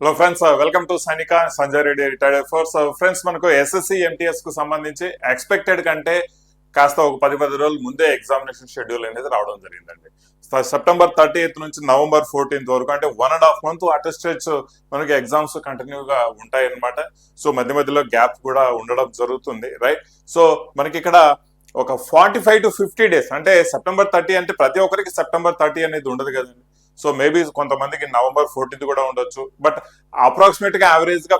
Hello friends welcome to Sainika Sanjay Reddy retired force friends మనకు SSC ఎంటీఎస్కు సంబంధించి expected కంటే కాస్త ఒక పది పది రోజులు ముందే ఎగ్జామినేషన్ షెడ్యూల్ అనేది రావడం జరిగిందండి. సెప్టెంబర్ థర్టీ నుంచి నవంబర్ ఫోర్టీన్త్ వరకు అంటే వన్ అండ్ హాఫ్ మంత్ అటెస్టేజ్ మనకి ఎగ్జామ్స్ కంటిన్యూగా ఉంటాయి అన్నమాట సో మధ్య మధ్యలో గ్యాప్ కూడా ఉండడం జరుగుతుంది రైట్ సో మనకి ఇక్కడ ఒక forty five to fifty days అంటే సెప్టెంబర్ థర్టీ అంటే ప్రతి ఒక్కరికి సెప్టెంబర్ థర్టీ అనేది ఉండదు కదండి. సో మేబీ కొంతమందికి నవంబర్ ఫోర్టీన్త్ కూడా ఉండొచ్చు. బట్ అప్రాక్సిమేట్గా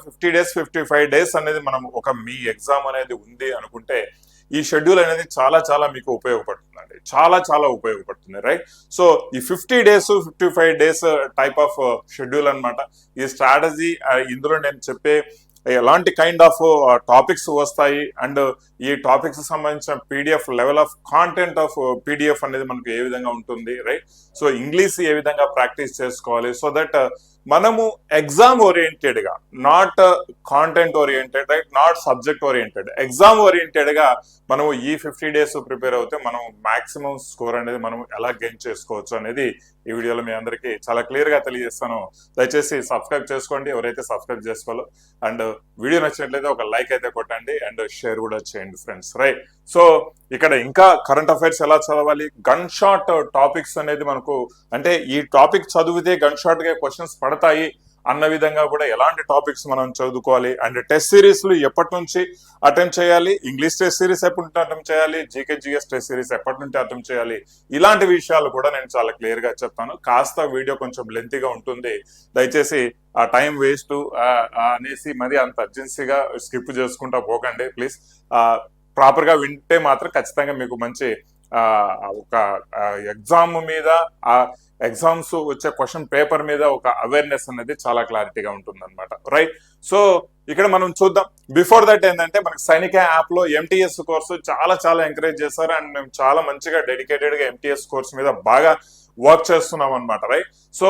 fifty days fifty five days అనేది మనం ఒక మీ ఎగ్జామ్ అనేది ఉంది అనుకుంటే ఈ షెడ్యూల్ అనేది చాలా చాలా మీకు ఉపయోగపడుతుందండి. చాలా చాలా ఉపయోగపడుతుంది రైట్ సో ఈ fifty days fifty five days type of schedule అన్నమాట. ఈ స్ట్రాటజీ ఇందులో నేను చెప్పే ఎలాంటి కైండ్ ఆఫ్ టాపిక్స్ వస్తాయి? అండ్ ఈ టాపిక్స్ సంబంధించిన PDF level of content of PDF అనేది మనకు ఏ విధంగా ఉంటుంది రైట్ సో ఇంగ్లీష్ ఏ విధంగా ప్రాక్టీస్ చేసుకోవాలి? సో దట్ మనము exam ఓరియంటెడ్గా not content oriented right not subject oriented exam ఓరియంటెడ్గా మనము ఈ ఫిఫ్టీ డేస్ ప్రిపేర్ అవుతే మనం మాక్సిమం స్కోర్ అనేది మనం ఎలా గెయిన్ చేసుకోవచ్చు అనేది ఈ వీడియోలో మీ అందరికీ చాలా క్లియర్గా తెలియజేస్తాను. దయచేసి సబ్స్క్రైబ్ చేసుకోండి. ఎవరైతే సబ్స్క్రైబ్ చేసుకోవాలో. అండ్ వీడియో నచ్చినట్లయితే ఒక లైక్ అయితే కొట్టండి. అండ్ షేర్ కూడా చేయండి ఫ్రెండ్స్ రైట్ సో ఇక్కడ ఇంకా కరెంట్ అఫైర్స్ ఎలా చదవాలి? గన్ షాట్ టాపిక్స్ అనేది మనకు అంటే ఈ టాపిక్ చదివితే గన్ షాట్గా క్వశ్చన్స్ పడతాయి అన్న విధంగా కూడా ఎలాంటి టాపిక్స్ మనం చదువుకోవాలి? అండ్ టెస్ట్ సిరీస్లు ఎప్పటి నుంచి అటెంప్ట్ చేయాలి? ఇంగ్లీష్ టెస్ట్ సిరీస్ ఎప్పటి నుంచి అటెంప్ట్ చేయాలి? జీకే జిఎస్ టెస్ట్ సిరీస్ ఎప్పటి నుంచి అటెంప్ట్ చేయాలి? ఇలాంటి విషయాలు కూడా నేను చాలా క్లియర్గా చెప్తాను. కాస్త వీడియో కొంచెం లెంతీగా ఉంటుంది. దయచేసి ఆ టైం వేస్ట్ అనేసి మరి అంత అర్జెన్సీగా స్కిప్ చేసుకుంటా పోకండి ప్లీజ్ ప్రాపర్గా వింటే మాత్రం ఖచ్చితంగా మీకు మంచి ఒక ఎగ్జామ్ మీద ఆ ఎగ్జామ్స్ వచ్చే క్వశ్చన్ పేపర్ మీద ఒక అవేర్నెస్ అనేది చాలా క్లారిటీగా ఉంటుంది అనమాట రైట్ సో ఇక్కడ మనం చూద్దాం. బిఫోర్ దట్ ఏంటంటే మనకి సైనిక యాప్లో ఎంటీఎస్ కోర్సు చాలా చాలా ఎంకరేజ్ చేశారు. అండ్ మేము చాలా మంచిగా డెడికేటెడ్గా ఎంటీఎస్ కోర్స్ మీద బాగా వర్క్ చేస్తున్నాం అనమాట రైట్ సో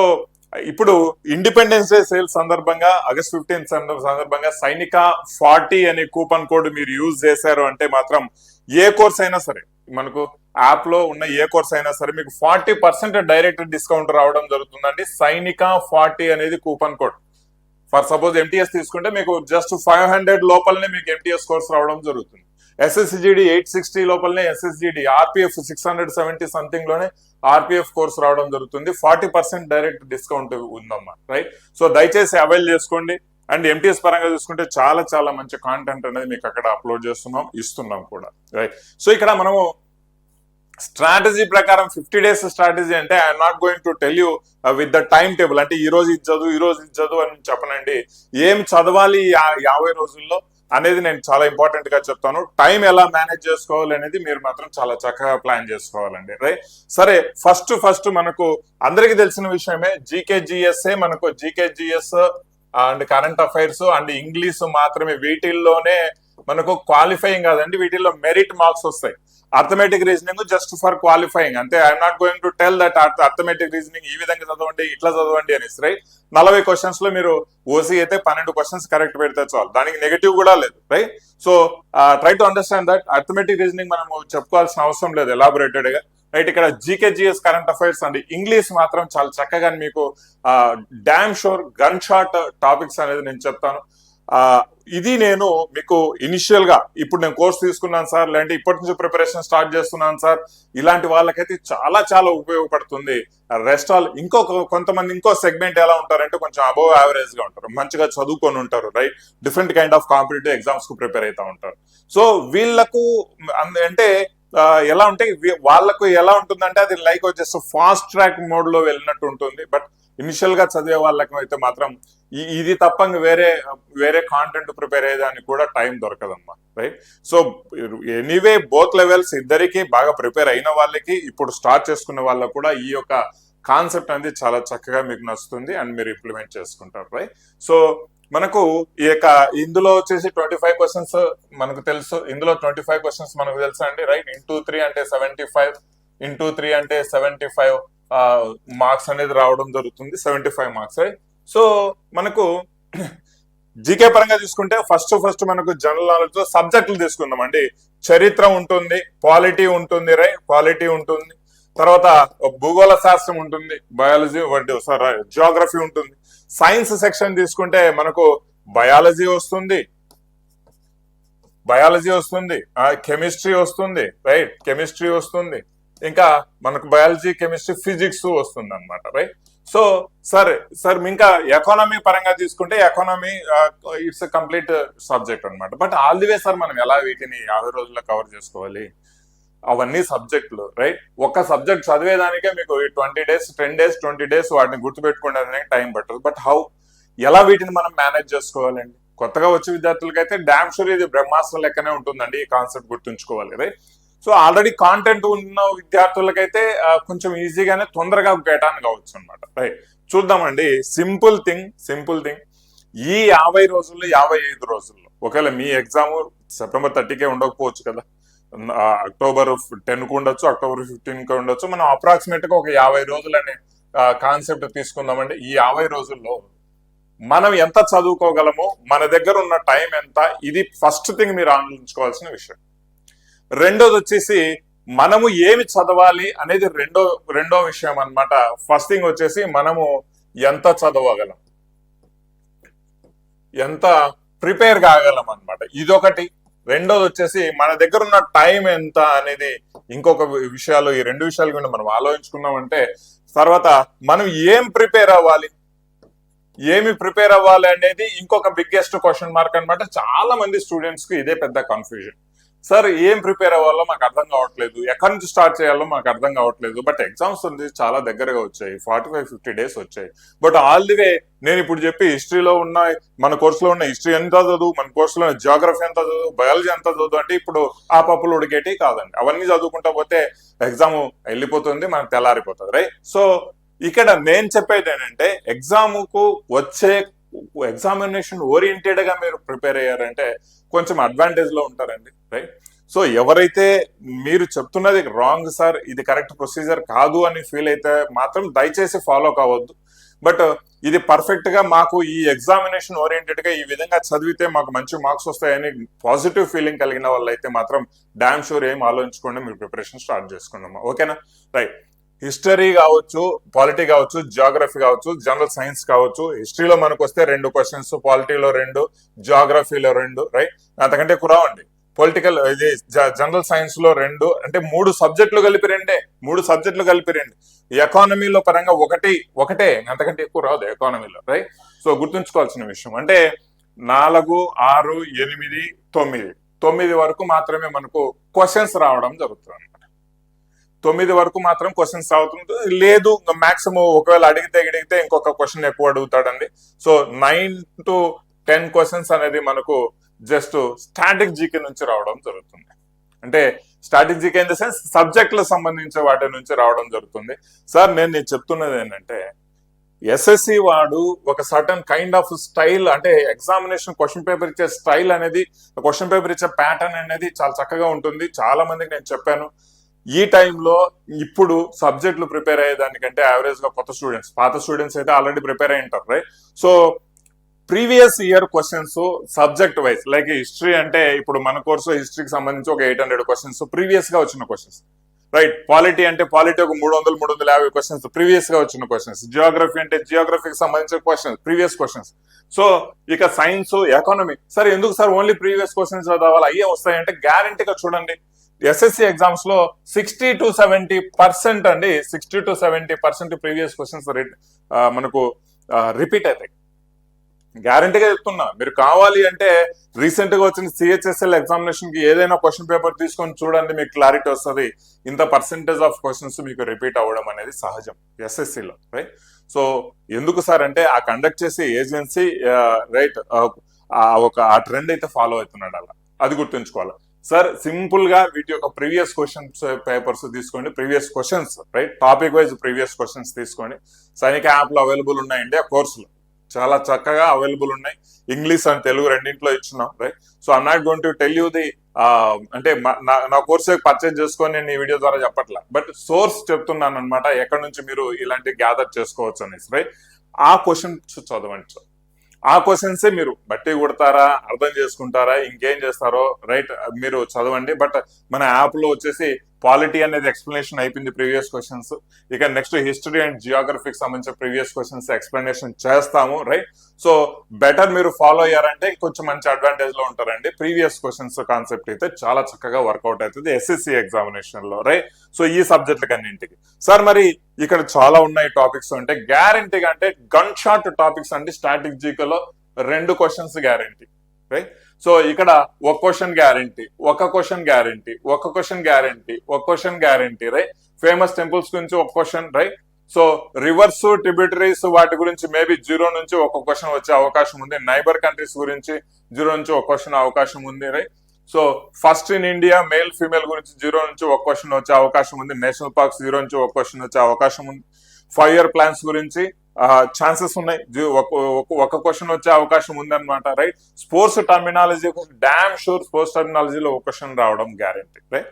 ఇప్పుడు ఇండిపెండెన్స్ డే సేల్ సందర్భంగా ఆగస్ట్ ఫిఫ్టీన్ సందర్భంగా సైనిక ఫార్టీ అనే కూపన్ కోడ్ మీరు యూజ్ చేశారు అంటే మాత్రం ఏ కోర్స్ అయినా సరే మనకు యాప్లో ఉన్న ఏ కోర్స్ అయినా సరే మీకు ఫార్టీ పర్సెంట్ డైరెక్ట్ డిస్కౌంట్ రావడం జరుగుతుందండి. సైనిక ఫార్టీ అనేది coupon code. For suppose MTS తీసుకుంటే మీకు జస్ట్ ఫైవ్ హండ్రెడ్ లోపలనే మీకు ఎంటీఎస్ కోర్స్ రావడం జరుగుతుంది. ఎస్ఎస్జిడి ఎయిట్ సిక్స్టీ లోపలనే SSGD RPF six hundred seventy సంథింగ్లోనే RPF course రావడం జరుగుతుంది. ఫార్టీ పర్సెంట్ డైరెక్ట్ డిస్కౌంట్ ఉందమ్మా రైట్ సో దయచేసి అవైల్ చేసుకోండి. అండ్ ఎంటీఎస్ పరంగా చూసుకుంటే చాలా చాలా మంచి కాంటెంట్ అనేది మీకు అక్కడ అప్లోడ్ చేస్తున్నాం ఇస్తున్నాం కూడా రైట్ సో ఇక్కడ మనము స్ట్రాటజీ ప్రకారం ఫిఫ్టీ డేస్ స్ట్రాటజీ అంటే I'm not going to tell you with the time table అంటే ఈ రోజు ఇది చదువు ఈ రోజు ఇది చదువు అని చెప్పనండి. ఏం చదవాలి యాభై రోజుల్లో? అనేది నేను చాలా ఇంపార్టెంట్గా చెప్తాను. టైం ఎలా మేనేజ్ చేసుకోవాలి అనేది మీరు మాత్రం చాలా చక్కగా ప్లాన్ చేసుకోవాలండి. రైట్ సరే ఫస్ట్ ఫస్ట్ మనకు అందరికీ తెలిసిన విషయమే జీకేజీఎస్ఏ మనకు GKGS and current affairs and English మాత్రమే వీటిల్లోనే మనకు క్వాలిఫైయింగ్ కాదండి. వీటిల్లో మెరిట్ మార్క్స్ వస్తాయి. Arithmetic reasoning just for qualifying అంటే I'm not going to tell that arithmetic reasoning ఈ విధంగా చదవండి ఇట్లా చదవండి అని రైట్ నలభై క్వశ్చన్స్లో మీరు ఓసీ అయితే పన్నెండు క్వశ్చన్స్ కరెక్ట్ పెడితే చాలు. దానికి నెగటివ్ కూడా లేదు right so try to understand that arithmetic reasoning మనం చెప్పుకోవాల్సిన అవసరం లేదు ఎలాబొరేటెడ్గా. రైట్ ఇక్కడ GK GS current affairs and. English మాత్రం చాలా చక్కగా మీకు damn sure gun shot topics అనేది నేను చెప్తాను. ఇది నేను మీకు ఇనిషియల్గా ఇప్పుడు నేను కోర్స్ తీసుకున్నాను సార్ లేదంటే ఇప్పటి నుంచి ప్రిపరేషన్ స్టార్ట్ చేస్తున్నాను సార్ ఇలాంటి వాళ్ళకైతే చాలా చాలా ఉపయోగపడుతుంది. రెస్ట్ ఆల్ ఇంకొక కొంతమంది ఇంకో సెగ్మెంట్ ఎలా ఉంటారంటే కొంచెం అబోవ్ యావరేజ్గా ఉంటారు. మంచిగా చదువుకొని ఉంటారు right different kind of competitive ఎగ్జామ్స్కు prepare అవుతా ఉంటారు. సో వీళ్ళకు అంటే ఎలా ఉంటే వాళ్ళకు ఎలా ఉంటుందంటే అది లైక్ వచ్చేసి ఫాస్ట్ ట్రాక్ మోడ్లో వెళ్ళినట్టు ఉంటుంది. బట్ ఇనిషియల్గా చదివే వాళ్ళకి అయితే మాత్రం ఇది తప్ప వేరే వేరే కాంటెంట్ ప్రిపేర్ అయ్యేదానికి కూడా time దొరకదమ్మా right so anyway both levels ఇద్దరికి బాగా ప్రిపేర్ అయిన వాళ్ళకి ఇప్పుడు స్టార్ట్ చేసుకున్న వాళ్ళకు కూడా ఈ యొక్క కాన్సెప్ట్ అనేది చాలా చక్కగా మీకు నచ్చుతుంది అండ్ మీరు ఇంప్లిమెంట్ చేసుకుంటారు రైట్ సో మనకు ఈ యొక్క ఇందులో వచ్చేసి ట్వంటీ ఫైవ్ క్వశ్చన్స్ మనకు తెలుసు. ఇందులో ట్వంటీ ఫైవ్ క్వశ్చన్స్ మనకు తెలుసు అండి రైట్ ఇంటూ త్రీ అంటే సెవెంటీ ఫైవ్ ఇంటూ త్రీ అంటే సెవెంటీ ఫైవ్ మార్క్స్ అనేది రావడం జరుగుతుంది సెవెంటీ ఫైవ్ మార్క్స్ సో మనకు జీకే పరంగా తీసుకుంటే ఫస్ట్ ఫస్ట్ మనకు జనరల్ నాలెడ్జ్లో సబ్జెక్టులు తీసుకుందాం అండి. చరిత్ర ఉంటుంది పాలిటీ ఉంటుంది రై పాలిటీ ఉంటుంది. తర్వాత భూగోళ శాస్త్రం ఉంటుంది బయాలజీ సారీ జియోగ్రఫీ ఉంటుంది. సైన్స్ సెక్షన్ తీసుకుంటే మనకు బయాలజీ వస్తుంది. బయాలజీ వస్తుంది కెమిస్ట్రీ వస్తుంది రైట్ కెమిస్ట్రీ వస్తుంది. ఇంకా మనకు బయాలజీ కెమిస్ట్రీ ఫిజిక్స్ వస్తుంది అనమాట రైట్ సో సరే సార్ ఇంకా ఎకానమీ పరంగా తీసుకుంటే ఎకానమీ ఇట్స్ కంప్లీట్ సబ్జెక్ట్ అన్నమాట. But all the way sir మనం ఎలా వీటిని యాభై రోజుల్లో కవర్ చేసుకోవాలి? అవన్నీ సబ్జెక్టులు రైట్ ఒక్క సబ్జెక్ట్ చదివేదానికే మీకు twenty days ten days twenty days వాటిని గుర్తుపెట్టుకోవడానికి టైం పట్టదు. బట్ హౌ ఎలా వీటిని మనం మేనేజ్ చేసుకోవాలండి? కొత్తగా వచ్చే విద్యార్థులకైతే డామ్ షూర్ ఇది బ్రహ్మాస్త్రం లెక్కనే ఉంటుందండి ఈ కాన్సెప్ట్ గుర్తుంచుకోవాలి రైట్ సో ఆల్రెడీ కాంటెంట్ ఉన్న విద్యార్థులకైతే కొంచెం ఈజీగానే తొందరగా గెటాన్ కావచ్చు అనమాట రైట్ చూద్దామండి. సింపుల్ థింగ్ సింపుల్ థింగ్ ఈ యాభై రోజుల్లో యాభై ఐదు రోజుల్లో ఒకవేళ మీ ఎగ్జామ్ సెప్టెంబర్ థర్టీకే ఉండకపోవచ్చు కదా. అక్టోబర్ టెన్కు ఉండొచ్చు అక్టోబర్ ఫిఫ్టీన్కు ఉండొచ్చు. మనం అప్రాక్సిమేట్గా ఒక యాభై రోజులనే కాన్సెప్ట్ తీసుకుందామండి. ఈ యాభై రోజుల్లో మనం ఎంత చదువుకోగలమో మన దగ్గర ఉన్న టైం ఎంత ఇది ఫస్ట్ థింగ్ మీరు ఆలోచించుకోవాల్సిన విషయం. రెండోది వచ్చేసి మనము ఏమి చదవాలి అనేది రెండో రెండో విషయం అన్నమాట. ఫస్ట్ థింగ్ వచ్చేసి మనము ఎంత చదవగలం? ఎంత ప్రిపేర్ కాగలం అన్నమాట. ఇదొకటి. రెండోది వచ్చేసి మన దగ్గర ఉన్న టైం ఎంత అనేది ఇంకొక విషయాలు ఈ రెండు విషయాలు కూడా మనం ఆలోచించుకున్నామంటే తర్వాత మనం ఏం ప్రిపేర్ అవ్వాలి? ఏమి ప్రిపేర్ అవ్వాలి అనేది ఇంకొక బిగ్గెస్ట్ క్వశ్చన్ మార్క్ అన్నమాట. చాలా మంది స్టూడెంట్స్కి ఇదే పెద్ద కన్ఫ్యూజన్ సార్ ఏం ప్రిపేర్ అవ్వాలో మాకు అర్థం కావట్లేదు. ఎక్కడి నుంచి స్టార్ట్ చేయాలో మాకు అర్థం కావట్లేదు. బట్ ఎగ్జామ్స్ ఉంది చాలా దగ్గరగా వచ్చాయి. ఫార్టీ ఫైవ్ ఫిఫ్టీ డేస్ వచ్చాయి. బట్ ఆల్ ది వే నేను ఇప్పుడు చెప్పి హిస్టరీలో ఉన్న మన కోర్సులో ఉన్న హిస్టరీ ఎంత చదువు మన కోర్సులో జియోగ్రఫీ ఎంత చదువు బయాలజీ ఎంత చదువు అంటే ఇప్పుడు ఆ పప్పులు ఉడికేటి కాదండి. అవన్నీ చదువుకుంటా పోతే ఎగ్జామ్ వెళ్ళిపోతుంది మనకు తెల్లారిపోతుంది రైట్ సో ఇక్కడ నేను చెప్పేది ఏంటంటే ఎగ్జామ్కు వచ్చే ఎగ్జామినేషన్ ఓరియంటెడ్గా మీరు ప్రిపేర్ అయ్యారంటే కొంచెం అడ్వాంటేజ్లో ఉంటారండి రైట్ సో ఎవరైతే మీరు చెప్తున్నది రాంగ్ సార్ ఇది కరెక్ట్ ప్రొసీజర్ కాదు అని ఫీల్ అయితే మాత్రం దయచేసి ఫాలో కావద్దు. బట్ ఇది పర్ఫెక్ట్గా మాకు ఈ ఎగ్జామినేషన్ ఓరియంటెడ్గా ఈ విధంగా చదివితే మాకు మంచి మార్క్స్ వస్తాయని పాజిటివ్ ఫీలింగ్ కలిగిన వాళ్ళు అయితే మాత్రం డామ్ షూర్ ఏం ఆలోచించుకోండి మీరు ప్రిపరేషన్ స్టార్ట్ చేసుకుందాం ఓకేనా రైట్ హిస్టరీ కావచ్చు పాలిటీ కావచ్చు జియోగ్రఫీ కావచ్చు జనరల్ సైన్స్ కావచ్చు హిస్టరీలో మనకు వస్తే రెండు క్వశ్చన్స్ పాలిటీలో రెండు జియోగ్రఫీలో రెండు రైట్ అంతకంటే ఎక్కువ రావండి పొలిటికల్ ఇది జనరల్ సైన్స్లో రెండు అంటే మూడు సబ్జెక్టులు కలిపి రెండే మూడు సబ్జెక్టులు కలిపి రెండు. ఎకానమీలో పరంగా ఒకటి ఒకటే అంతకంటే ఎక్కువ రాదు ఎకానమీలో రైట్ సో గుర్తుంచుకోవాల్సిన విషయం అంటే నాలుగు ఆరు ఎనిమిది తొమ్మిది. తొమ్మిది వరకు మాత్రమే మనకు క్వశ్చన్స్ రావడం జరుగుతుంది. తొమ్మిది వరకు మాత్రం క్వశ్చన్స్ అవుతుంది లేదు మాక్సిమం ఒకవేళ అడిగితే అడిగితే ఇంకొక క్వశ్చన్ ఎక్కువ అడుగుతాడండి. So nine to ten questions అనేది మనకు జస్ట్ స్టాటిక్ జీకే నుంచి రావడం జరుగుతుంది. అంటే static GK in the sense సబ్జెక్టులకు సంబంధించిన వాటి నుంచి రావడం జరుగుతుంది. సార్ నేను నేను చెప్తున్నది ఏంటంటే ఎస్ఎస్సి వాడు ఒక సర్టన్ కైండ్ ఆఫ్ స్టైల్ అంటే ఎగ్జామినేషన్ క్వశ్చన్ పేపర్ ఇచ్చే స్టైల్ అనేది క్వశ్చన్ పేపర్ ఇచ్చే ప్యాటర్న్ అనేది చాలా చక్కగా ఉంటుంది. చాలా మందికి నేను చెప్పాను. ఈ టైంలో ఇప్పుడు సబ్జెక్టులు ప్రిపేర్ అయ్యే దానికంటే యావరేజ్గా కొత్త స్టూడెంట్స్ పాత స్టూడెంట్స్ అయితే ఆల్రెడీ ప్రిపేర్ అయి ఉంటారు right so previous year questions subject wise like history అంటే ఇప్పుడు మన కోర్సు హిస్టరీకి సంబంధించి ఒక ఎయిట్ హండ్రెడ్ క్వశ్చన్స్ ప్రీవియస్గా వచ్చిన క్వశ్చన్స్ రైట్ పాలిటీ అంటే పాలిటీ ఒక మూడు వందలు మూడు వందల యాభై క్వశ్చన్స్ ప్రీవియస్గా వచ్చిన క్వశ్చన్స్ జియోగ్రఫీ అంటే జియోగ్రఫీకి సంబంధించిన క్వశ్చన్స్ ప్రీవియస్ క్వశ్చన్స్ సో ఇక సైన్స్ ఎకానమీ సార్ ఎందుకు సార్ ఓన్లీ ప్రీవియస్ క్వశ్చన్స్ చదవాలి? అయ్యే వస్తాయంటే గ్యారంటీగా చూడండి. ఎస్ఎస్సి ఎగ్జామ్స్లో సిక్స్టీ టు సెవెంటీ పర్సెంట్ అండి sixty to seventy percent previous questions మనకు రిపీట్ అవుతాయి గ్యారంటీగా చెప్తున్నా మీరు కావాలి అంటే రీసెంట్గా వచ్చిన సిహెచ్ఎస్ఎల్ ఎగ్జామినేషన్కి ఏదైనా క్వశ్చన్ పేపర్ తీసుకొని చూడండి మీకు క్లారిటీ వస్తుంది. ఇంత పర్సెంటేజ్ ఆఫ్ క్వశ్చన్స్ మీకు రిపీట్ అవ్వడం అనేది సహజం ఎస్ఎస్సిలో రైట్ సో ఎందుకు సార్ అంటే ఆ కండక్ట్ చేసే ఏజెన్సీ రైట్ ఒక ఆ ట్రెండ్ అయితే ఫాలో అవుతున్నాడు అలా. అది గుర్తుంచుకోవాలి? సార్ సింపుల్గా వీటి యొక్క ప్రీవియస్ క్వశ్చన్స్ పేపర్స్ తీసుకోండి. Previous questions right topic wise previous questions తీసుకోండి. సైనిక యాప్లో అవైలబుల్ ఉన్నాయండి ఆ కోర్సులో చాలా చక్కగా అవైలబుల్ ఉన్నాయి. ఇంగ్లీష్ అండ్ తెలుగు రెండింటిలో ఇచ్చున్నాం right so I'm not going to tell you the అంటే నా- నా పర్చేజ్ చేసుకొని నేను ఈ వీడియో ద్వారా చెప్పట్లే. బట్ సోర్స్ చెప్తున్నాను అనమాట ఎక్కడి నుంచి మీరు ఇలాంటి గ్యాదర్ చేసుకోవచ్చు అనేసి రైట్ ఆ క్వశ్చన్ చదవండి సార్ ఆ క్వశ్చన్సే మీరు బట్టి కొడతారా అర్థం చేసుకుంటారా ఇంకేం చేస్తారో రైట్ మీరు చదవండి. బట్ మన యాప్లో వచ్చేసి పాలిటీ అనేది ఎక్స్ప్లెనేషన్ అయిపోయింది ప్రీవియస్ క్వశ్చన్స్ ఇక నెక్స్ట్ హిస్టరీ అండ్ జియోగ్రఫీకి సంబంధించిన ప్రీవియస్ క్వశ్చన్స్ ఎక్స్ప్లెనేషన్ చేస్తాము రైట్ సో బెటర్ మీరు ఫాలో అయ్యారంటే కొంచెం మంచి అడ్వాంటేజ్లో ఉంటారండి. ప్రీవియస్ క్వశ్చన్స్ కాన్సెప్ట్ అయితే చాలా చక్కగా వర్కౌట్ అవుతుంది ఎస్ఎస్సి ఎగ్జామినేషన్లో రైట్ సో ఈ సబ్జెక్టులకు అన్నింటికి సార్ మరి ఇక్కడ చాలా ఉన్నాయి టాపిక్స్ అంటే గ్యారంటీగా అంటే గన్ షాట్ టాపిక్స్ అంటే స్టాటిక్ రెండు క్వశ్చన్స్ గ్యారంటీ రైట్ సో ఇక్కడ ఒక క్వశ్చన్ గ్యారంటీ ఒక క్వశ్చన్ గ్యారంటీ ఒక క్వశ్చన్ గ్యారంటీ ఒక question guarantee right? Famous temples గురించి ఒక question right? So rivers tributaries వాటి గురించి మేబీ జీరో నుంచి ఒక క్వశ్చన్ వచ్చే అవకాశం ఉంది. నైబర్ కంట్రీస్ గురించి జీరో నుంచి ఒక క్వశ్చన్ అవకాశం ఉంది right? So first in India male female గురించి జీరో నుంచి ఒక క్వశ్చన్ వచ్చే అవకాశం ఉంది. నేషనల్ పార్క్స్ జీరో నుంచి ఒక క్వశ్చన్ వచ్చే అవకాశం ఉంది. ఫైవ్ ఇయర్ ప్లాన్స్ గురించి ఛాన్సెస్ ఉన్నాయి. ఒక- క్వశ్చన్ వచ్చే అవకాశం ఉంది అనమాట right? Sports terminology damn sure sports టర్మినాలజీలో ఒక క్వశ్చన్ రావడం guarantee right?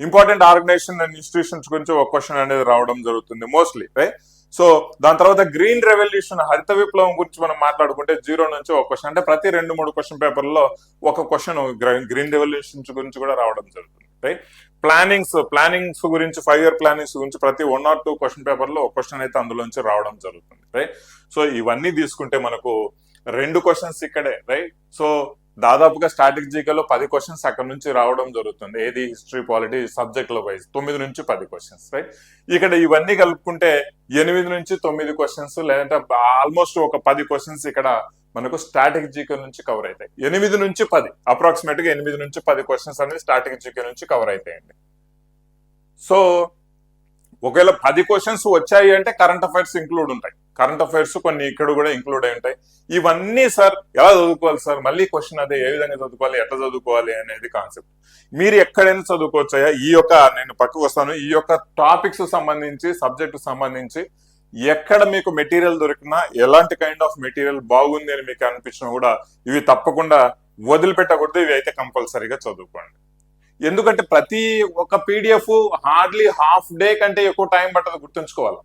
Important organisation and institutions గురించి ఒక క్వశ్చన్ అనేది రావడం జరుగుతుంది మోస్ట్లీ రైట్? సో దాని తర్వాత గ్రీన్ రెవల్యూషన్ హరిత విప్లవం గురించి మనం మాట్లాడుకుంటే జీరో నుంచి ఒక క్వశ్చన్ అంటే ప్రతి రెండు మూడు క్వశ్చన్ పేపర్లో ఒక క్వశ్చన్ గ్రీన్ రెవల్యూషన్ గురించి కూడా రావడం జరుగుతుంది రైట్? ప్లానింగ్స్ ప్లానింగ్స్ గురించి ఫైవ్ ఇయర్ ప్లానింగ్స్ గురించి ప్రతి వన్ ఆర్ టూ క్వశ్చన్ పేపర్లో ఒక క్వశ్చన్ అయితే అందులోంచి రావడం జరుగుతుంది రైట్ సో ఇవన్నీ తీసుకుంటే మనకు రెండు క్వశ్చన్స్ ఇక్కడే రైట్ సో దాదాపుగా స్టాటిక్ పది క్వశ్చన్స్ అక్కడ నుంచి రావడం జరుగుతుంది ఏది హిస్టరీ పాలిటీ సబ్జెక్ట్లో వైజ్ తొమ్మిది నుంచి పది క్వశ్చన్స్ రైట్ ఇక్కడ ఇవన్నీ కలుపుకుంటే ఎనిమిది నుంచి తొమ్మిది క్వశ్చన్స్ లేదంటే ఆల్మోస్ట్ ఒక పది క్వశ్చన్స్ ఇక్కడ మనకు స్టాటిక్ జీకే నుంచి కవర్ అవుతాయి. ఎనిమిది నుంచి పది అప్రాక్సిమేట్గా ఎనిమిది నుంచి పది క్వశ్చన్స్ అనేది స్టాటిక్ జీకే నుంచి కవర్ అవుతాయండి. సో ఒకవేళ పది క్వశ్చన్స్ వచ్చాయి అంటే కరెంట్ అఫైర్స్ ఇంక్లూడ్ ఉంటాయి. కరెంట్ అఫైర్స్ కొన్ని ఇక్కడ కూడా ఇంక్లూడ్ అయి ఉంటాయి. ఇవన్నీ సార్ ఎలా చదువుకోవాలి సార్ మళ్ళీ క్వశ్చన్ అదే ఏ విధంగా చదువుకోవాలి ఎట్లా చదువుకోవాలి అనేది కాన్సెప్ట్ మీరు ఎక్కడైనా చదువుకోవచ్చాయా ఈ యొక్క నేను పక్కకు వస్తాను. ఈ యొక్క టాపిక్స్ సంబంధించి సబ్జెక్ట్ సంబంధించి ఎక్కడ మీకు మెటీరియల్ దొరికినా ఎలాంటి కైండ్ ఆఫ్ మెటీరియల్ బాగుంది అని మీకు అనిపించినా కూడా ఇవి తప్పకుండా వదిలిపెట్టకూడదు ఇవి అయితే కంపల్సరీగా చదువుకోండి. ఎందుకంటే ప్రతి ఒక్క పీడిఎఫ్ హార్డ్లీ హాఫ్ డే కంటే ఎక్కువ టైం పట్టదు గుర్తుంచుకోవాలి.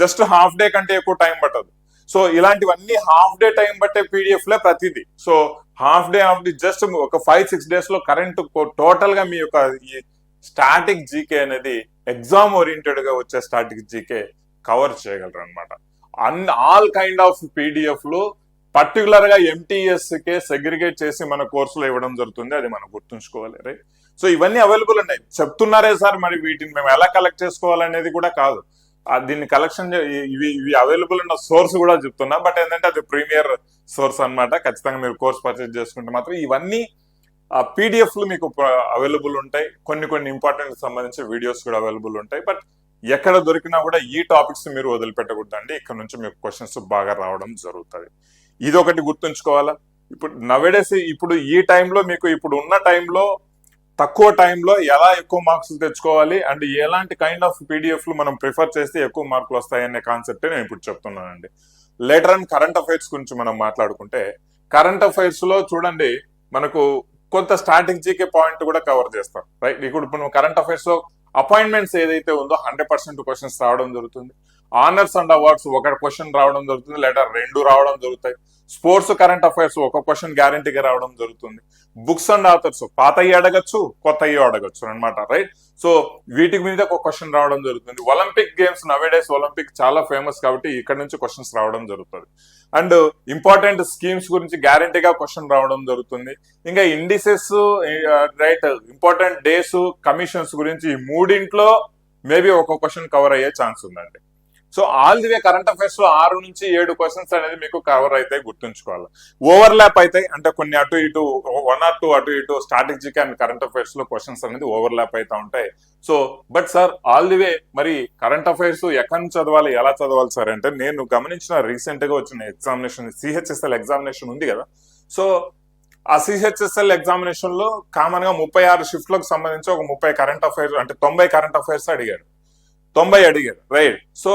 జస్ట్ హాఫ్ డే కంటే ఎక్కువ టైం పట్టదు. సో ఇలాంటివన్నీ హాఫ్ డే టైం పట్టే పీడిఎఫ్ లే ప్రతిదీ. So half day half day just ఒక ఫైవ్ సిక్స్ డేస్లో కరెంట్ టోటల్గా మీ యొక్క స్టాటిక్ జీకే అనేది ఎగ్జామ్ ఓరియంటెడ్గా వచ్చే స్టాటిక్ జీకే కవర్ చేయగలరు అనమాట అన్ ఆల్ కైండ్ ఆఫ్ పీడిఎఫ్లు పర్టికులర్గా ఎంటీఎస్ కే సెగ్రిగేట్ చేసి మన కోర్సులో ఇవ్వడం జరుగుతుంది అది మనం గుర్తుంచుకోవాలి రైట్ సో ఇవన్నీ అవైలబుల్ ఉన్నాయి. చెప్తున్నారే సార్ మరి వీటిని మేము ఎలా కలెక్ట్ చేసుకోవాలనేది కూడా కాదు. దీన్ని కలెక్షన్ ఇవి ఇవి అవైలబుల్ ఉన్న సోర్స్ కూడా చెప్తున్నా బట్ ఏంటంటే అది ప్రీమియర్ సోర్స్ అన్నమాట. ఖచ్చితంగా మీరు కోర్స్ పర్చేజ్ చేసుకుంటే మాత్రం ఇవన్నీ పీడిఎఫ్లు మీకు అవైలబుల్ ఉంటాయి. కొన్ని కొన్ని ఇంపార్టెంట్ సంబంధించి వీడియోస్ కూడా అవైలబుల్ ఉంటాయి. బట్ ఎక్కడ దొరికినా కూడా ఈ టాపిక్స్ మీరు వదిలిపెట్టకూడదండి. ఇక్కడ నుంచి మీకు క్వశ్చన్స్ బాగా రావడం జరుగుతుంది. ఇది ఒకటి గుర్తుంచుకోవాలా? ఇప్పుడు నవేడేస్ ఇప్పుడు ఈ టైంలో మీకు ఇప్పుడు ఉన్న టైంలో తక్కువ టైంలో ఎలా ఎక్కువ మార్క్స్ తెచ్చుకోవాలి? అండ్ ఎలాంటి కైండ్ ఆఫ్ పీడిఎఫ్లు మనం ప్రిఫర్ చేస్తే ఎక్కువ మార్కులు వస్తాయనే కాన్సెప్టే కాన్సెప్ట్ నేను ఇప్పుడు చెప్తున్నానండి. లేటర్ అండ్ కరెంట్ అఫైర్స్ గురించి మనం మాట్లాడుకుంటే కరెంట్ అఫైర్స్లో చూడండి మనకు కొంత స్టార్టింగ్ జీకే పాయింట్ కూడా కవర్ చేస్తాం. రైట్? ఇప్పుడు ఇప్పుడు కరెంట్ అఫైర్స్లో అపాయింట్మెంట్స్ ఏదైతే ఉందో హండ్రెడ్ పర్సెంట్ క్వశ్చన్స్ రావడం జరుగుతుంది. ఆనర్స్ అండ్ అవార్డ్స్ ఒక క్వశ్చన్ రావడం జరుగుతుంది లేదా రెండు రావడం జరుగుతాయి. స్పోర్ట్స్ కరెంట్ అఫైర్స్ ఒక క్వశ్చన్ గ్యారంటీగా రావడం జరుగుతుంది. Books and authors. పాతవి అడగచ్చు కొత్తవి అడగచ్చు అన్నమాట రైట్ సో వీటి మీద ఒక క్వశ్చన్ రావడం జరుగుతుంది. ఒలింపిక్ గేమ్స్ నవేడేస్ ఒలింపిక్ చాలా ఫేమస్ కాబట్టి ఇక్కడ నుంచి క్వశ్చన్స్ రావడం జరుగుతుంది. అండ్ ఇంపార్టెంట్ స్కీమ్స్ గురించి గ్యారంటీగా క్వశ్చన్ రావడం జరుగుతుంది. ఇంకా indices right important days commissions గురించి ఈ మూడింట్లో మేబీ ఒక క్వశ్చన్ కవర్ అయ్యే ఛాన్స్ ఉందండి. So all the way current అఫైర్స్లో ఆరు నుంచి ఏడు క్వశ్చన్స్ అనేది మీకు కవర్ అయితే గుర్తుంచుకోవాలి. ఓవర్ ల్యాప్ అవుతాయి అంటే కొన్ని అటు ఇటు వన్ ఆర్ టూ అటు ఇటు స్ట్రాటజిక్ అండ్ కరెంట్ అఫైర్స్లో క్వశ్చన్స్ అనేది ఓవర్ ల్యాప్ అవుతా ఉంటాయి. So but sir all the way మరి కరెంట్ అఫైర్స్ ఎక్కడి నుంచి చదవాలి ఎలా చదవాలి సార్ అంటే నేను గమనించిన రీసెంట్గా వచ్చిన ఎగ్జామినేషన్ సిహెచ్ఎస్ఎల్ ఎగ్జామినేషన్ ఉంది కదా. సో ఆ సిహెచ్ఎస్ఎల్ ఎగ్జామినేషన్లో కామన్గా ముప్పై ఆరు షిఫ్ట్లకు సంబంధించి ఒక ముప్పై కరెంట్ అఫైర్స్ అంటే తొంభై కరెంట్ అఫైర్స్ అడిగాడు. తొంభై అడిగారు రైట్. సో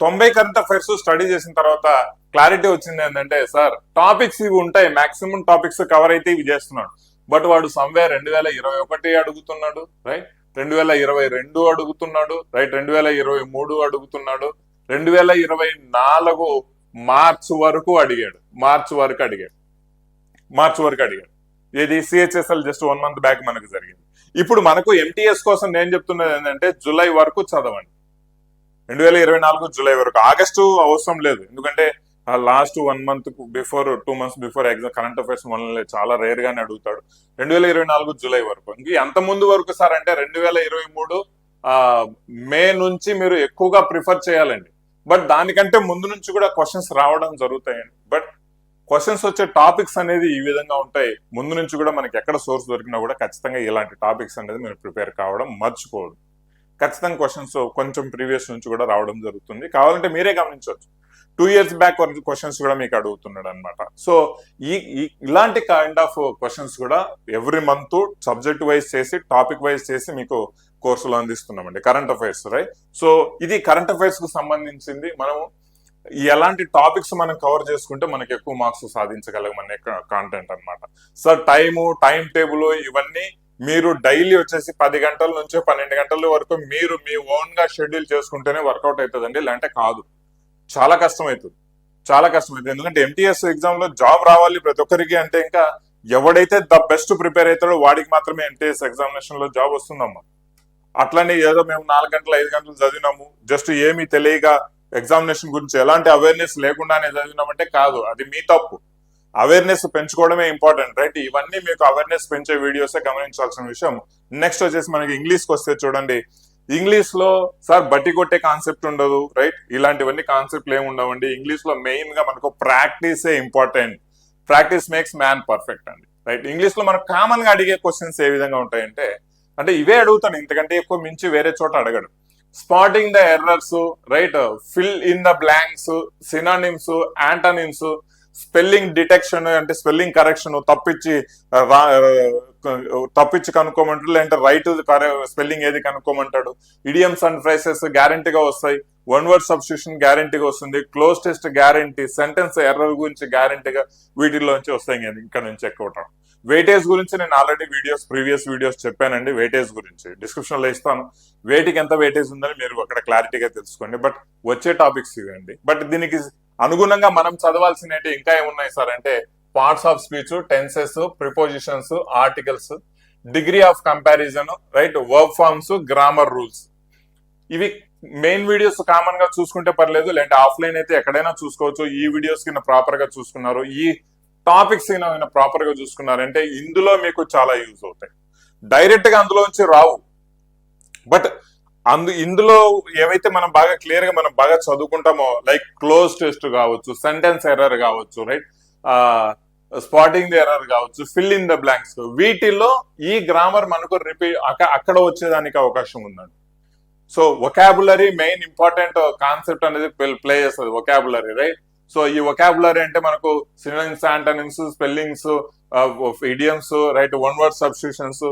తొంభై కరెంట్ అఫైర్స్ స్టడీ చేసిన తర్వాత క్లారిటీ వచ్చింది ఏంటంటే సార్ టాపిక్స్ ఇవి ఉంటాయి. మాక్సిమం టాపిక్స్ కవర్ అయితే ఇవి చేస్తున్నాడు. బట్ వాడు సమ్వే రెండు వేల ఇరవై ఒకటి అడుగుతున్నాడు. రైట్. రెండు వేల ఇరవై రెండు అడుగుతున్నాడు. రైట్. రెండు వేల ఇరవై మూడు అడుగుతున్నాడు. రెండు వేల ఇరవై నాలుగు మార్చ్ వరకు అడిగాడు. మార్చ్ వరకు అడిగాడు. మార్చ్ వరకు అడిగాడు. ఇది CHSL just one month back మనకు జరిగింది. ఇప్పుడు మనకు ఎంటీఎస్ కోసం నేను చెప్తున్నది ఏంటంటే జూలై వరకు చదవండి. రెండు వేల ఇరవై నాలుగు జూలై వరకు. ఆగస్టు అవసరం లేదు. ఎందుకంటే last one month before two months before exam current affairs మనల్ని చాలా రేర్ గానే అడుగుతాడు. రెండు వేల ఇరవై నాలుగు జూలై వరకు. ఇంక ఎంత ముందు వరకు సార్ అంటే రెండు వేల ఇరవై మూడు మే నుంచి మీరు ఎక్కువగా ప్రిఫర్ చేయాలండి. బట్ దానికంటే ముందు నుంచి కూడా క్వశ్చన్స్ రావడం జరుగుతాయండి. బట్ క్వశ్చన్స్ వచ్చే టాపిక్స్ అనేది ఈ విధంగా ఉంటాయి. ముందు నుంచి కూడా మనకి ఎక్కడ సోర్స్ దొరికినా కూడా ఖచ్చితంగా ఇలాంటి టాపిక్స్ అనేది మీరు ప్రిపేర్ కావడం మర్చిపోదు ఖచ్చితంగా క్వశ్చన్స్ కొంచెం ప్రీవియస్ నుంచి కూడా రావడం జరుగుతుంది. కావాలంటే మీరే గమనించవచ్చు. టూ ఇయర్స్ బ్యాక్ క్వశ్చన్స్ కూడా మీకు అడుగుతున్నాడు అనమాట సో ఈ ఇలాంటి కైండ్ ఆఫ్ క్వశ్చన్స్ కూడా ఎవ్రీ మంత్ సబ్జెక్ట్ వైజ్ చేసి టాపిక్ వైజ్ చేసి మీకు కోర్సులో అందిస్తున్నామండి. కరెంట్ అఫైర్స్ రైట్ సో ఇది కరెంట్ అఫైర్స్కు సంబంధించింది. మనం ఎలాంటి టాపిక్స్ మనం కవర్ చేసుకుంటే మనకి ఎక్కువ మార్క్స్ సాధించగలం అనే కాంటెంట్ అన్నమాట. సార్ టైము టైం టేబుల్ ఇవన్నీ మీరు డైలీ వచ్చేసి పది గంటల నుంచి పన్నెండు గంటల వరకు మీరు మీ ఓన్గా షెడ్యూల్ చేసుకుంటేనే వర్కౌట్ అవుతుందండి లేదంటే కాదు. చాలా కష్టం అవుతుంది చాలా కష్టం అవుతుంది ఎందుకంటే ఎంటీఎస్ ఎగ్జామ్లో జాబ్ రావాలి ప్రతి ఒక్కరికి అంటే ఇంకా ఎవడైతే ద బెస్ట్ ప్రిపేర్ అవుతాడో వాడికి మాత్రమే ఎంటీఎస్ ఎగ్జామినేషన్లో జాబ్ వస్తుందమ్మా. అట్లనే ఏదో మేము నాలుగు గంటలు ఐదు గంటలు చదివినాము. జస్ట్ ఏమీ తెలియక ఎగ్జామినేషన్ గురించి ఎలాంటి అవేర్నెస్ లేకుండానే చదివినామంటే కాదు అది మీ తప్పు. అవేర్నెస్ పెంచుకోవడమే ఇంపార్టెంట్ రైట్? ఇవన్నీ మీకు అవేర్నెస్ పెంచే వీడియోసే గమనించాల్సిన విషయం. నెక్స్ట్ వచ్చేసి మనకి ఇంగ్లీష్కి వస్తే చూడండి. ఇంగ్లీష్లో సార్ బట్టి కొట్టే కాన్సెప్ట్ ఉండదు రైట్? ఇలాంటివన్నీ కాన్సెప్ట్లు ఏమి ఉండవండి. ఇంగ్లీష్లో మెయిన్గా మనకు ప్రాక్టీసే important. Practice makes man perfect అండి రైట్? ఇంగ్లీష్లో మనకు కామన్గా అడిగే క్వశ్చన్స్ ఏ విధంగా ఉంటాయంటే అంటే ఇవే అడుగుతాను ఇంతకంటే ఎక్కువ మించి వేరే చోట అడగడు. Spotting the errors right fill in the blanks synonyms antonyms spelling detection అంటే స్పెల్లింగ్ కరెక్షన్ తప్పించి తప్పించి కనుక్కోమంటాడు లేదంటే రైట్ స్పెల్లింగ్ ఏది కనుక్కోమంటాడు. ఇడియమ్స్ అండ్ ఫ్రైసెస్ గ్యారంటీగా వస్తాయి. వన్ వర్డ్ సబ్స్టిట్యూషన్ గ్యారంటీగా వస్తుంది. Cloze test guarantee sentence error గురించి గ్యారంటీగా వీటిల్లోంచి వస్తాయి ఇంకా ఇక్కడ నుంచి ఎక్కువ వెయిటేజ్ గురించి నేను ఆల్రెడీ వీడియోస్ ప్రీవియస్ వీడియోస్ చెప్పానండి. వెయిటేజ్ గురించి డిస్క్రిప్షన్లో ఇస్తాను. వేటికి ఎంత వెయిటేజ్ ఉందని మీరు అక్కడ క్లారిటీగా తెలుసుకోండి. బట్ వచ్చే టాపిక్స్ ఇవ్వండి బట్ దీనికి అనుగుణంగా మనం చదవాల్సినవి ఇంకా ఏమున్నాయి సార్? అంటే parts of speech tenses prepositions articles degree of comparison right work forms grammar rules ఇవి మెయిన్ వీడియోస్ కామన్గా చూసుకుంటే పర్లేదు లేదంటే ఆఫ్లైన్ అయితే ఎక్కడైనా చూసుకోవచ్చు. ఈ వీడియోస్ కింద ప్రాపర్గా చూసుకున్నారు. ఈ టాపిక్స్ కింద ప్రాపర్గా చూసుకున్నారంటే ఇందులో మీకు చాలా యూజ్ అవుతాయి. డైరెక్ట్గా అందులోంచి రావు. బట్ అందు ఇందులో ఏవైతే మనం బాగా క్లియర్గా మనం బాగా చదువుకుంటామో లైక్ క్లోజ్ టెస్ట్ కావచ్చు సెంటెన్స్ ఎర్రర్ కావచ్చు రైట్? స్పాటింగ్ ది ఎర్రర్ కావచ్చు ఫిల్ ఇన్ ద బ్లాంక్స్. వీటిల్లో ఈ గ్రామర్ మనకు రిపీట్ అక్కడ వచ్చేదానికి అవకాశం ఉందండి. So vocabulary main important concept అనేది ప్లే చేస్తుంది ఒకాబులరీ రైట్? సో ఈ ఒకాబులరీ అంటే మనకు synonyms antonyms spellings idioms right? One word substitutions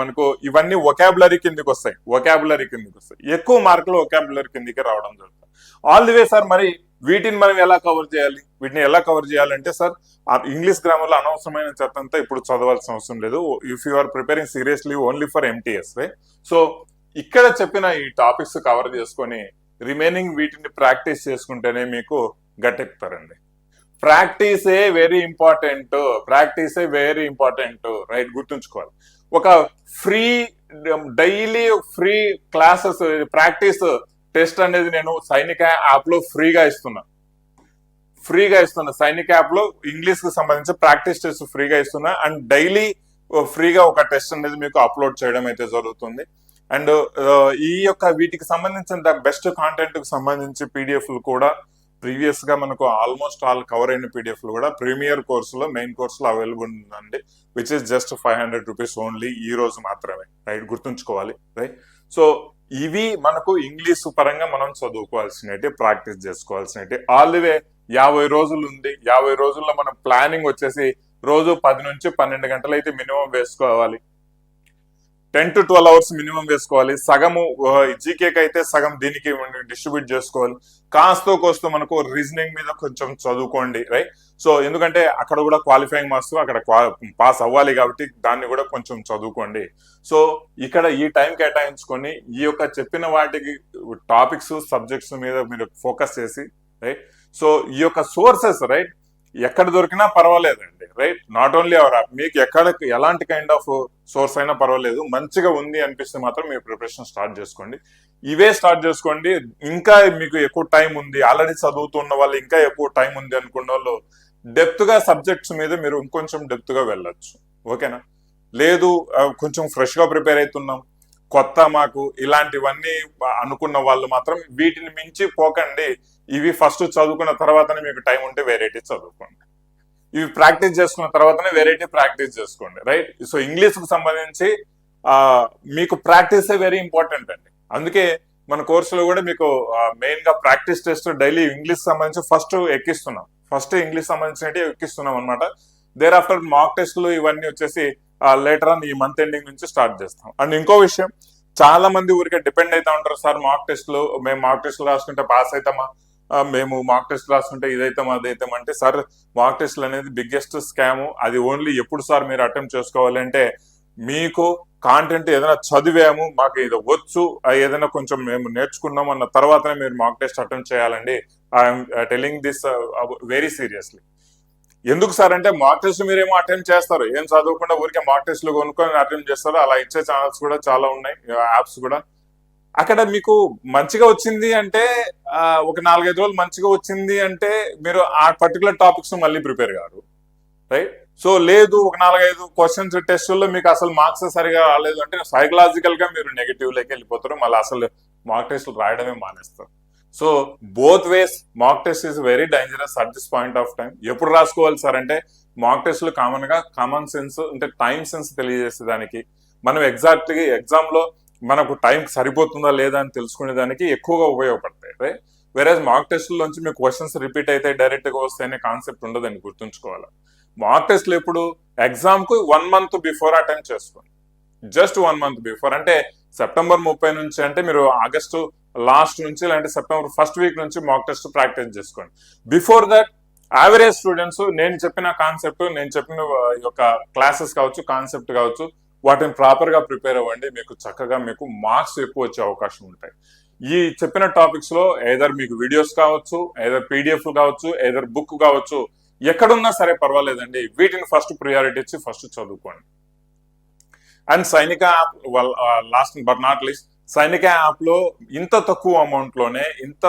మనకు ఇవన్నీ ఒకాబులరీ కిందకి వస్తాయి. ఒకాబులరీ కిందకి వస్తాయి. ఎక్కువ మార్కులు ఒకాబులరీ కిందకి రావడం జరుగుతుంది. ఆల్ ది వే సార్ మరి వీటిని మనం ఎలా కవర్ చేయాలి? వీటిని ఎలా కవర్ చేయాలంటే సార్ ఇంగ్లీష్ గ్రామర్లో అనవసరమైన చెత్త అంతా ఇప్పుడు చదవాల్సిన అవసరం లేదు. If you are preparing seriously only for MTS so ఇక్కడ చెప్పిన ఈ టాపిక్స్ కవర్ చేసుకొని రిమైనింగ్ వీటిని ప్రాక్టీస్ చేసుకుంటేనే మీకు గట్టెక్కుతారండి. ప్రాక్టీసే వెరీ ఇంపార్టెంట్ ప్రాక్టీసే వెరీ ఇంపార్టెంట్ రైట్ గుర్తుంచుకోవాలి. ఒక free daily free classes practice test అనేది నేను సైనిక యాప్లో ఫ్రీగా ఇస్తున్నా. ఫ్రీగా ఇస్తున్నా. సైనిక యాప్లో ఇంగ్లీష్కి సంబంధించి ప్రాక్టీస్ టెస్ట్ ఫ్రీగా ఇస్తున్నా. అండ్ డైలీ ఫ్రీగా ఒక టెస్ట్ అనేది మీకు అప్లోడ్ చేయడం అయితే జరుగుతుంది. అండ్ ఈ యొక్క వీటికి సంబంధించిన బెస్ట్ కాంటెంట్కి సంబంధించి పీడిఎఫ్లు కూడా ప్రీవియస్గా మనకు ఆల్మోస్ట్ ఆల్ కవర్ అయిన పీడిఎఫ్లు కూడా ప్రీమియర్ కోర్సులో మెయిన్ కోర్సులో అవైలబుల్ ఉందండి. Which is just five hundred rupees only ఈ రోజు మాత్రమే. రైట్ గుర్తుంచుకోవాలి. రైట్ సో ఇవి మనకు ఇంగ్లీష్ పరంగా మనం చదువుకోవాల్సినవి ప్రాక్టీస్ చేసుకోవాల్సినవి ఆల్ వే యాభై రోజులు ఉంది. యాభై రోజుల్లో మనం ప్లానింగ్ వచ్చేసి రోజు పది నుంచి పన్నెండు గంటలు అయితే మినిమం వేసుకోవాలి. Ten to twelve hours minimum వేసుకోవాలి. సగము జీకేకి అయితే సగం దీనికి డిస్ట్రిబ్యూట్ చేసుకోవాలి. కాస్తో కోస్తో మనకు రీజనింగ్ మీద కొంచెం చదువుకోండి రైట్? సో ఎందుకంటే అక్కడ కూడా క్వాలిఫైయింగ్ మార్క్స్ అక్కడ పాస్ అవ్వాలి కాబట్టి దాన్ని కూడా కొంచెం చదువుకోండి. సో ఇక్కడ ఈ టైం కేటాయించుకొని ఈ యొక్క చెప్పిన వాటికి టాపిక్స్ సబ్జెక్ట్స్ మీద మీరు ఫోకస్ చేసి రైట్? సో ఈ యొక్క సోర్సెస్ రైట్? ఎక్కడ దొరికినా పర్వాలేదండి right not only our app మీకు ఎక్కడ ఎలాంటి కైండ్ ఆఫ్ సోర్స్ అయినా పర్వాలేదు. మంచిగా ఉంది అనిపిస్తే మాత్రం మీ ప్రిపరేషన్ స్టార్ట్ చేసుకోండి. ఇవే స్టార్ట్ చేసుకోండి. ఇంకా మీకు ఎక్కువ టైం ఉంది. ఆల్రెడీ చదువుతున్న వాళ్ళు ఇంకా ఎక్కువ టైం ఉంది అనుకున్న వాళ్ళు డెప్త్గా సబ్జెక్ట్స్ మీద మీరు ఇంకొంచెం డెప్త్గా వెళ్ళొచ్చు. ఓకేనా లేదు కొంచెం ఫ్రెష్గా ప్రిపేర్ అవుతున్నాం. కొత్త మాకు ఇలాంటివన్నీ అనుకున్న వాళ్ళు మాత్రం వీటిని మించి పోకండి. ఇవి ఫస్ట్ చదువుకున్న తర్వాతనే మీకు టైం ఉంటే వెరైటీ చదువుకోండి. ఇవి ప్రాక్టీస్ చేసుకున్న తర్వాతనే వెరైటీ ప్రాక్టీస్ చేసుకోండి. రైట్ సో ఇంగ్లీష్కు సంబంధించి మీకు ప్రాక్టీసే వెరీ ఇంపార్టెంట్ అండి. అందుకే మన కోర్సులో కూడా మీకు మెయిన్గా ప్రాక్టీస్ టెస్ట్ డైలీ ఇంగ్లీష్ సంబంధించి ఫస్ట్ ఎక్కిస్తున్నాం. ఫస్ట్ ఇంగ్లీష్ సంబంధించినవి ఎక్కిస్తున్నాం అనమాట దేర్ ఆఫ్టర్ మాక్ టెస్ట్లు ఇవన్నీ వచ్చేసి లేటర్ ఆన్ ఈ మంత్ ఎండింగ్ నుంచి స్టార్ట్ చేస్తాం. అండ్ ఇంకో విషయం చాలా మంది ఊరికే డిపెండ్ అవుతా ఉంటారు సార్ మాక్ టెస్ట్లు మేము మాక్ టెస్ట్లు రాసుకుంటే పాస్ అవుతామా మేము మాక్ టెస్ట్ రాసుకుంటే ఇదైతాం అదైతాం అంటే సార్ మాక్ టెస్ట్లు అనేది బిగ్గెస్ట్ స్కామ్ అది ఓన్లీ ఎప్పుడు సార్ మీరు అటెంప్ట్ చేసుకోవాలి? అంటే మీకు కాంటెంట్ ఏదైనా చదివాము మాకు ఇది వచ్చు ఏదైనా కొంచెం మేము నేర్చుకున్నాం అన్న తర్వాతనే మీరు మాక్ టెస్ట్ అటెంప్ట్ చేయాలండి. I'm telling this very seriously ఎందుకు సార్ అంటే మాక్ టెస్ట్ మీరేమో అటెంప్ట్ చేస్తారు. ఏం చదవకుండా ఊరికే మాక్ టెస్ట్లు కొనుక్కొని అటెంప్ట్ చేస్తారు. అలా ఇచ్చే ఛానల్స్ కూడా చాలా ఉన్నాయి. యాప్స్ కూడా. అక్కడ మీకు మంచిగా వచ్చింది అంటే ఒక నాలుగైదు రోజులు మంచిగా వచ్చింది అంటే మీరు ఆ పర్టికులర్ టాపిక్స్ మళ్ళీ ప్రిపేర్ కాదు రైట్ సో లేదు ఒక నాలుగైదు క్వశ్చన్స్ టెస్టుల్లో మీకు అసలు మార్క్స్ సరిగా రాలేదు అంటే సైకలాజికల్గా మీరు నెగిటివ్ లెక్క వెళ్ళిపోతారు. మళ్ళీ అసలు మార్క్ టెస్ట్లు రాయడమే మానేస్తారు. So both ways mock test is very dangerous at this point of time ఎప్పుడు రాసుకోవాలి సార్ అంటే మాక్ టెస్ట్లు కామన్గా కామన్ సెన్స్ అంటే టైం సెన్స్ తెలియజేసే దానికి. మనం ఎగ్జాక్ట్గా ఎగ్జామ్లో మనకు టైం సరిపోతుందా లేదా అని తెలుసుకునే దానికి ఎక్కువగా ఉపయోగపడతాయి రైట్ వేరేజ్ మాక్ టెస్ట్లోంచి మీకు క్వశ్చన్స్ రిపీట్ అయితే డైరెక్ట్గా వస్తాయనే కాన్సెప్ట్ ఉండదని గుర్తుంచుకోవాలి. మాక్ టెస్ట్లు ఎప్పుడు? ఎగ్జామ్కు వన్ మంత్ బిఫోర్ అటెంప్ట్ చేసుకోండి. జస్ట్ వన్ మంత్ బిఫోర్ అంటే సెప్టెంబర్ ముప్పై నుంచి అంటే మీరు ఆగస్టు లాస్ట్ నుంచి లేదంటే సెప్టెంబర్ ఫస్ట్ వీక్ నుంచి మాక్ టెస్ట్ ప్రాక్టీస్ చేసుకోండి. బిఫోర్ దట్ యావరేజ్ స్టూడెంట్స్ నేను చెప్పిన కాన్సెప్ట్ నేను చెప్పిన ఈ యొక్క క్లాసెస్ కావచ్చు కాన్సెప్ట్ కావచ్చు వాటిని ప్రాపర్గా ప్రిపేర్ అవ్వండి. మీకు చక్కగా మీకు మార్క్స్ ఎక్కువ వచ్చే అవకాశం ఉంటాయి. ఈ చెప్పిన టాపిక్స్లో ఏదర్ మీకు వీడియోస్ కావచ్చు ఏదర్ పీడిఎఫ్ కావచ్చు ఏదర్ బుక్ కావచ్చు ఎక్కడున్నా సరే పర్వాలేదండి. వీటిని ఫస్ట్ ప్రియారిటీ ఇచ్చి ఫస్ట్ చదువుకోండి. And Sainika app last but not least Sainika యాప్లో ఇంత తక్కువ అమౌంట్లోనే ఇంత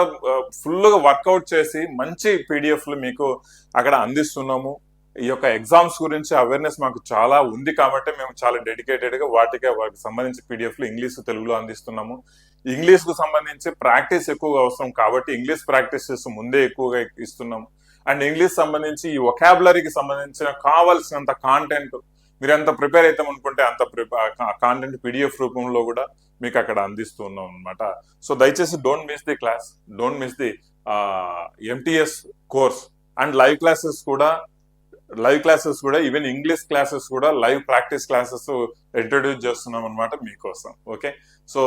ఫుల్గా వర్కౌట్ చేసి మంచి పీడిఎఫ్లు మీకు అక్కడ అందిస్తున్నాము. ఈ యొక్క ఎగ్జామ్స్ గురించి అవేర్నెస్ మాకు చాలా ఉంది కాబట్టి మేము చాలా డెడికేటెడ్గా వాటికి వాటికి సంబంధించి పీడిఎఫ్లు ఇంగ్లీష్ తెలుగులో అందిస్తున్నాము. ఇంగ్లీష్కు సంబంధించి ప్రాక్టీస్ ఎక్కువగా అవసరం కాబట్టి ఇంగ్లీష్ ప్రాక్టీస్ ముందే ఎక్కువగా ఇస్తున్నాము. అండ్ ఇంగ్లీష్ సంబంధించి ఈ ఒకాబులరీకి సంబంధించిన కావాల్సినంత కాంటెంట్ మీరు ఎంత ప్రిపేర్ అవుతాం అనుకుంటే అంత కాంటెంట్ పీడిఎఫ్ రూపంలో కూడా మీకు అక్కడ అందిస్తూ ఉన్నాం అనమాట సో దయచేసి don't miss the class don't miss the MTS course and live classes కూడా లైవ్ క్లాసెస్ కూడా ఈవెన్ ఇంగ్లీష్ క్లాసెస్ కూడా లైవ్ ప్రాక్టీస్ క్లాసెస్ ఇంట్రడ్యూస్ చేస్తున్నాం అనమాట మీకోసం. Okay so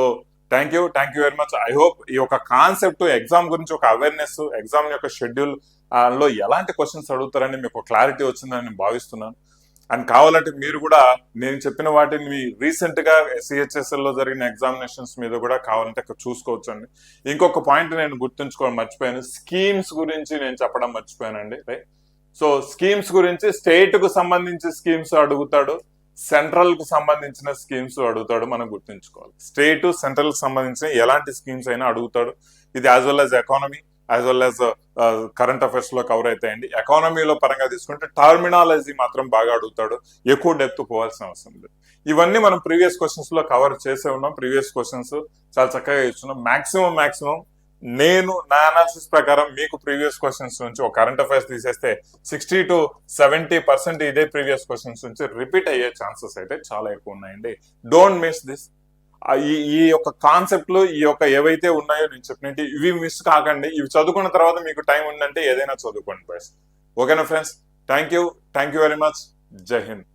thank you thank you very much I hope ఈ యొక్క concept exam గురించి ఒక అవేర్నెస్ ఎగ్జామ్ యొక్క షెడ్యూల్లో ఎలాంటి క్వశ్చన్స్ అడుగుతారని మీకు క్లారిటీ వచ్చిందని నేను భావిస్తున్నాను. అండ్ కావాలంటే మీరు కూడా నేను చెప్పిన వాటిని మీ రీసెంట్గా సిహెచ్ఎస్ఎల్లో జరిగిన ఎగ్జామినేషన్స్ మీద కూడా కావాలంటే చూసుకోవచ్చు అండి ఇంకొక పాయింట్ నేను గుర్తుంచుకోవడం మర్చిపోయాను. స్కీమ్స్ గురించి నేను చెప్పడం మర్చిపోయానండి. రైట్ సో స్కీమ్స్ గురించి స్టేట్కు సంబంధించి స్కీమ్స్ అడుగుతాడు సెంట్రల్కు సంబంధించిన స్కీమ్స్ అడుగుతాడు మనం గుర్తుంచుకోవాలి. స్టేట్ సెంట్రల్కు సంబంధించిన ఎలాంటి స్కీమ్స్ అయినా అడుగుతాడు. ఇది as well as economy as well as current అఫైర్స్లో cover అవుతాయండి ఎకానమీలో పరంగా తీసుకుంటే టర్మినాలజీ మాత్రం బాగా అడుగుతాడు. ఎక్కువ డెప్త్ పోవాల్సిన అవసరం లేదు. ఇవన్నీ మనం ప్రీవియస్ క్వశ్చన్స్లో కవర్ చేసే ఉన్నాం. ప్రీవియస్ క్వశ్చన్స్ చాలా చక్కగా ఇస్తున్నాం. మాక్సిమం మాక్సిమం నేను నా అనాలిసిస్ ప్రకారం మీకు ప్రీవియస్ క్వశ్చన్స్ నుంచి ఒక కరెంట్ అఫైర్స్ తీసేస్తే సిక్స్టీ టు సెవెంటీ పర్సెంట్ ఇదే ప్రీవియస్ క్వశ్చన్స్ నుంచి రిపీట్ అయ్యే ఛాన్సెస్ అయితే చాలా ఎక్కువ ఉన్నాయండి. డోంట్ మిస్ దిస్ ఈ ఈ యొక్క కాన్సెప్ట్లు ఈ యొక్క ఏవైతే ఉన్నాయో నేను చెప్పినట్టు ఇవి మిస్ కాకండి. ఇవి చదువుకున్న తర్వాత మీకు టైం ఉందంటే ఏదైనా చదువుకోండి బస్ ఓకేనా friends thank you thank you very much Jai Hind